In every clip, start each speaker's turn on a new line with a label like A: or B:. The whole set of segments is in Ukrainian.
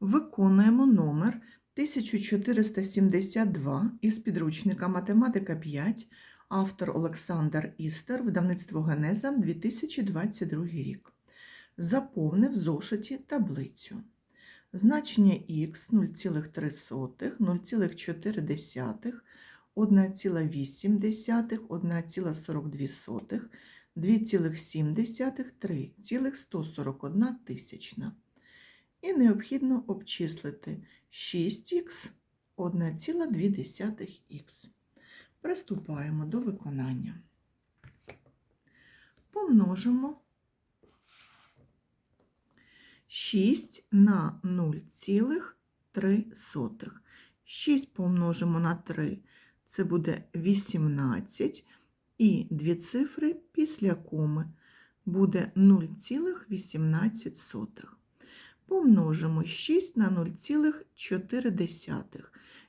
A: Виконуємо номер 1472 із підручника Математика 5, автор Олександр Істер, видавництво Генеза, 2022 рік. Заповнив в зошиті таблицю. Значення х 0,3, 0,4, 1,8, 1,42, 2,7, 3,141 тисячна. І необхідно обчислити 6х 1,2х. Приступаємо до виконання. Помножимо 6 на 0,3. 6 помножимо на 3, це буде 18, і дві цифри після коми буде 0,18. Помножимо 6 на 0,4.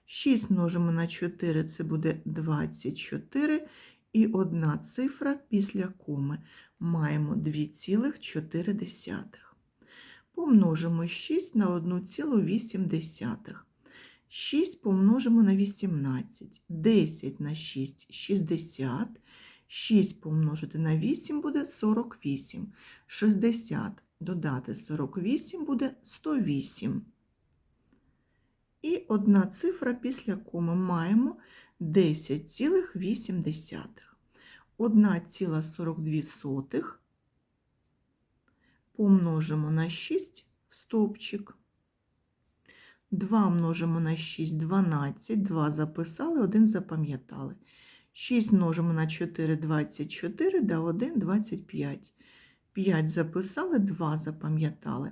A: 6 множимо на 4 це буде 24, і одна цифра після коми маємо 2,4. Помножимо 6 на 1,8. 6 помножимо на 18. 10 на 6 – 60. 6 помножити на 8 буде 48. 60 додати 48 буде 108. І одна цифра після коми маємо 10,8. 1,42 помножимо на 6 в стовпчик. 2 множимо на 6 12, 2 записали, 1 запам'ятали. 6 множимо на 4 24, да 1 25. 5 записали, 2 запам'ятали.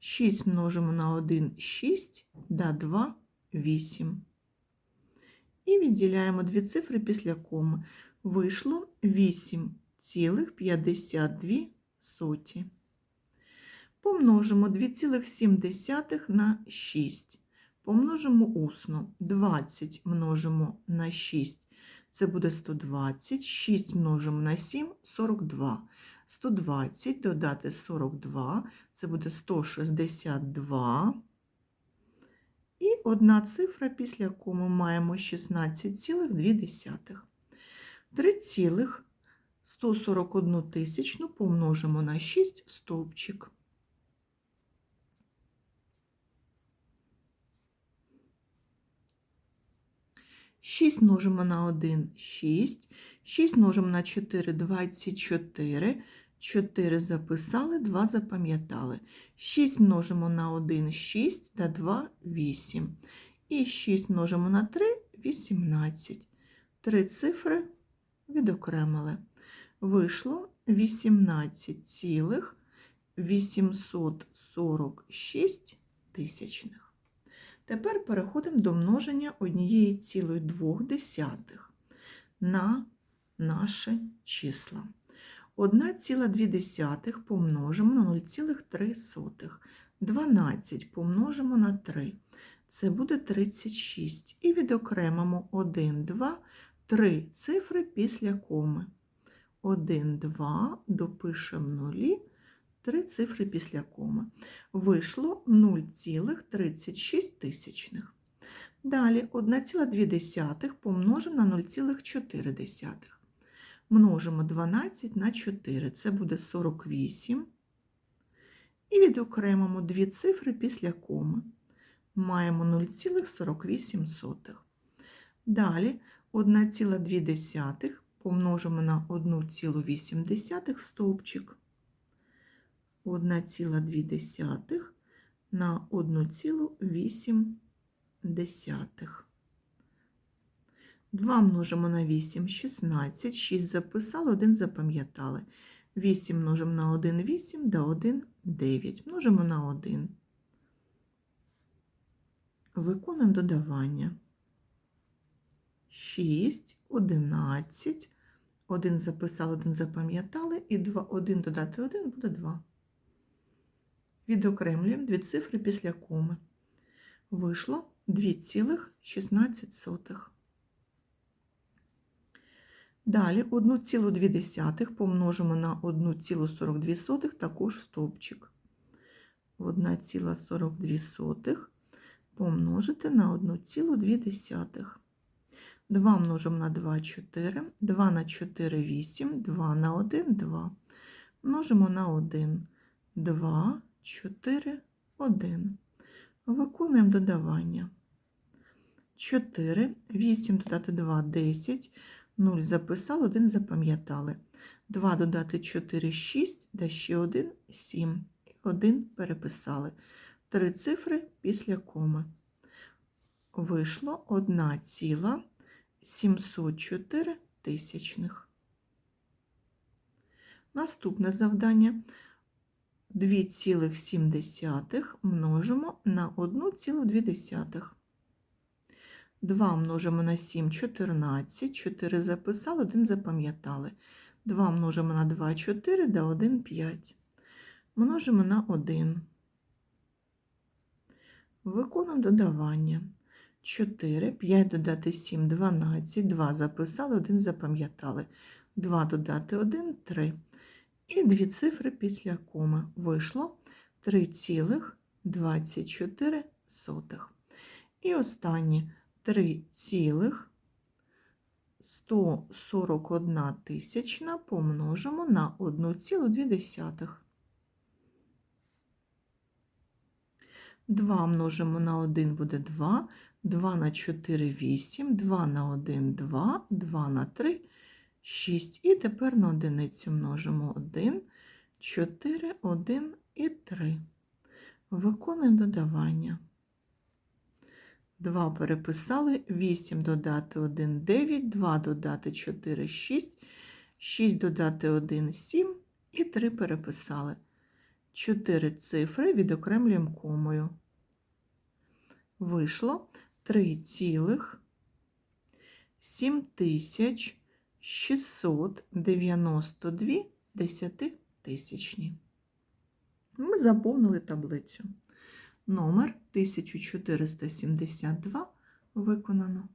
A: 6 множимо на 1 6, да 2 8. І відділяємо дві цифри після коми. Вийшло 8,52 соті. Помножимо 2,7 на 6. Помножимо усно. 20 множимо на 6. Це буде 120. 6 множимо на 7 42. 120 додати 42, це буде 162. І одна цифра, після коми маємо 16,2. 3,141 тисячну помножимо на 6 стовпчик. Шість множимо на 1 – 6, 6 множимо на 4 – 24, 4 записали, 2 запам'ятали. 6 множимо на 1 – 6, та 2 – 8. І 6 множимо на 3 – 18. Три цифри відокремили. Вийшло 18,846 тисячних. Тепер переходимо до множення однієї цілої двох десятих на наші числа. 1,2 помножимо на 0,3. 12 помножимо на 3. Це буде 36. І відокремимо 1, 2, 3 цифри після коми. 1, 2, допишемо нулі, 3 цифри після коми. Вийшло 0,36 тисячних. Далі 1,2 помножимо на 0,4. Множимо 12 на 4, це буде 48. І відокремимо дві цифри після коми. Маємо 0,48. Далі 1,2 помножимо на 1,8 в стовпчик. 1,2 на 1,8. 2 множимо на 8 16, 6 записали, 1 запам'ятали. 8 множимо на 1 8, да 1 9. Множимо на 1. Виконуємо додавання. 6, 11. 1 записали, 1 запам'ятали, і 2, 1 додати 1 буде 2. Відокремлюємо дві цифри після коми. Вийшло 2,16. Далі 1,2 помножимо на 1,42 також стовпчик. в 1,42 помножити на 1,2. 2 множимо на 2 – 4, 2 на 4 – 8, 2 на 1 – 2. Множимо на 1, 2, 4, 1. Виконуємо додавання. 4, 8 додати 2 – 10, 0 записали, 1 запам'ятали. 2 додати 4 – 6, да ще 1 – 7. І 1 переписали. Три цифри після коми. Вийшло 1,704 тисячних. Наступне завдання 2,7 множимо на 1,2. 2 множимо на 7 – 14, 4 записали, 1 запам'ятали. 2 множимо на 2 – 4, да 1 – 5. Множимо на 1. Виконуємо додавання. 4, 5 додати 7, 12, 2 записали, 1 запам'ятали. 2 додати 1, 3. І дві цифри після коми. Вийшло 3,24. І останнє 3,141 тисячна помножимо на 1,2. 2 множимо на 1 буде 2, 2 на 4 – 8, 2 на 1 – 2, 2 на 3 – 6. І тепер на одиницю множимо 1, 4, 1 і 3. Виконуємо додавання. 2 переписали, 8 додати 1 – 9, 2 додати 4 – 6, 6 додати 1 – 7 і 3 переписали. 4 цифри відокремлюємо комою. Вийшло 3,7692 десятитисячні. Ми заповнили таблицю. Номер 1472 виконано.